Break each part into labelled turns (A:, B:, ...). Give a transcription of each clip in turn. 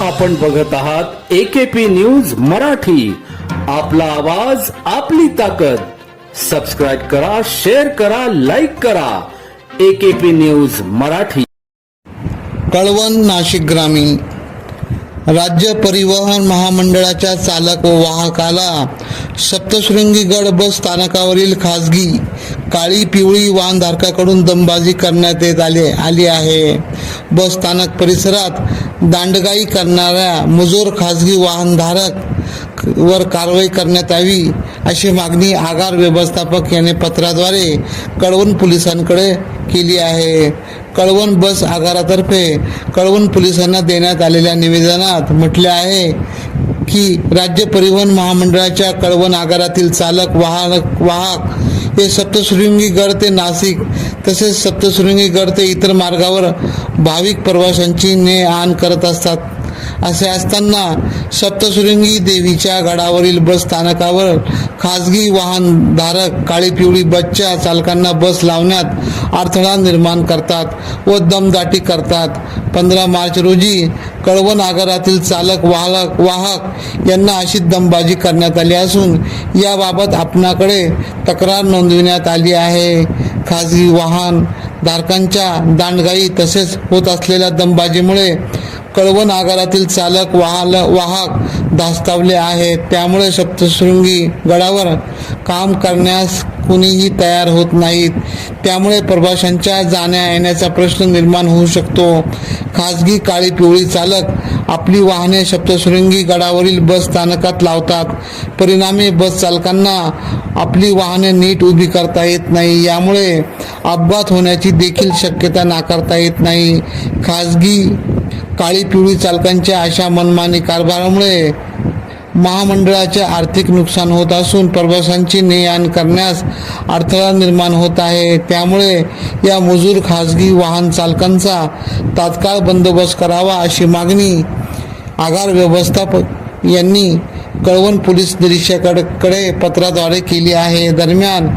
A: आपण बघत आहात एकेपी न्यूज मराठी. आपला आवाज आपली ताकद. सबस्क्राईब करा शेअर करा लाईक करा. AKP news Marathi.
B: Kalwan Nashik ग्रामीण. राज्य परिवहन महामंडळाच्या चालक व वाहकाला सप्तशृंगीगड बस स्थानकावरील खासगी काळी पिवळी वाहनधारकाकडून दमबाजी करण्यात येत आले आली आहे. बस स्थानक परिसरात दांडगाई करणाऱ्या मुजोर खाजगी वाहनधारक वर कारवाई करण्यात यावी अशी मागणी आगार व्यवस्थापक याने पत्राद्वारे कळवण पोलिसांकडे केली आहे. कळवण बस आगारातर्फे कळवण पोलिसांना देण्यात आलेल्या निवेदनात म्हटले आहे की राज्य परिवहन महामंडळाच्या कळवण आगारातील चालक वाहक वाहक हे सप्तशृंगी गड ते नाशिक तसेच सप्तशृंगी गड ते इतर मार्गावर भाविक प्रवाशांची ने आण करत असतात. असे असताना सप्तशृंगी देवीच्या गडावरील बस स्थानकावर खाजगी वाहनधारक काळी पिवळी बसच्या चालकांना बस लावण्यात अडथळा निर्माण करतात व दमदाटी करतात. पंधरा मार्च रोजी कळवण आगारातील चालक वाहक वाहक यांना अशी दमबाजी करण्यात आली असून याबाबत आपणाकडे तक्रार नोंदविण्यात आली आहे. खाजगी वाहन धारकांच्या दांडगाई तसेच होत असलेल्या दमबाजीमुळे कळवण आगारातील चालक वाहल वाहक धास्तावले आहेत. त्यामुळे सप्तशृंगी गडावर काम करण्यास कुणीही तयार होत नाहीत. त्यामुळे प्रवाशांच्या जाण्या येण्याचा प्रश्न निर्माण होऊ शकतो. खाजगी काळी पिवळी चालक आपली वाहने सप्तशृंगी गडावरील बस स्थानकात लावतात. परिणामी बस चालकांना आपली वाहने नीट उभी करता येत नाही. यामुळे अपघात होण्याची देखील शक्यता नाकारता येत नाही. खाजगी काळी पिवळी चालकांच्या अशा मनमानी कारभारामुळे महामंडळाचे आर्थिक नुकसान होत असून प्रवाशांची ने आण करण्यास अडथळा निर्माण होत आहे. त्यामुळे या मजूर खाजगी वाहन चालकांचा तात्काळ बंदोबस्त करावा अशी मागणी आगार व्यवस्थापक यांनी कळवण पोलीस निरीक्षकाकडे पत्राद्वारे केली आहे. दरम्यान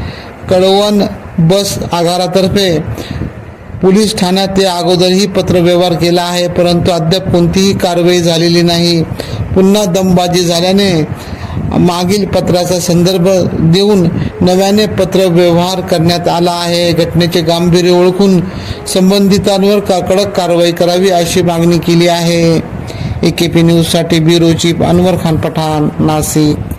B: कळवण बस आगारातर्फे पोलीस ठाण्यात या अगोदरही पत्रव्यवहार केला आहे परंतु अद्याप कोणतीही कारवाई झालेली नाही. पुन्हा दमबाजी झाल्याने मागील पत्राचा संदर्भ देऊन नव्याने पत्रव्यवहार करण्यात आला आहे. घटनेचे गांभीर्य ओळखून संबंधितांवर का कडक कारवाई करावी अशी मागणी केली आहे. ए के पी न्यूजसाठी ब्युरो चीफ अनवर खान पठाण नाशिक.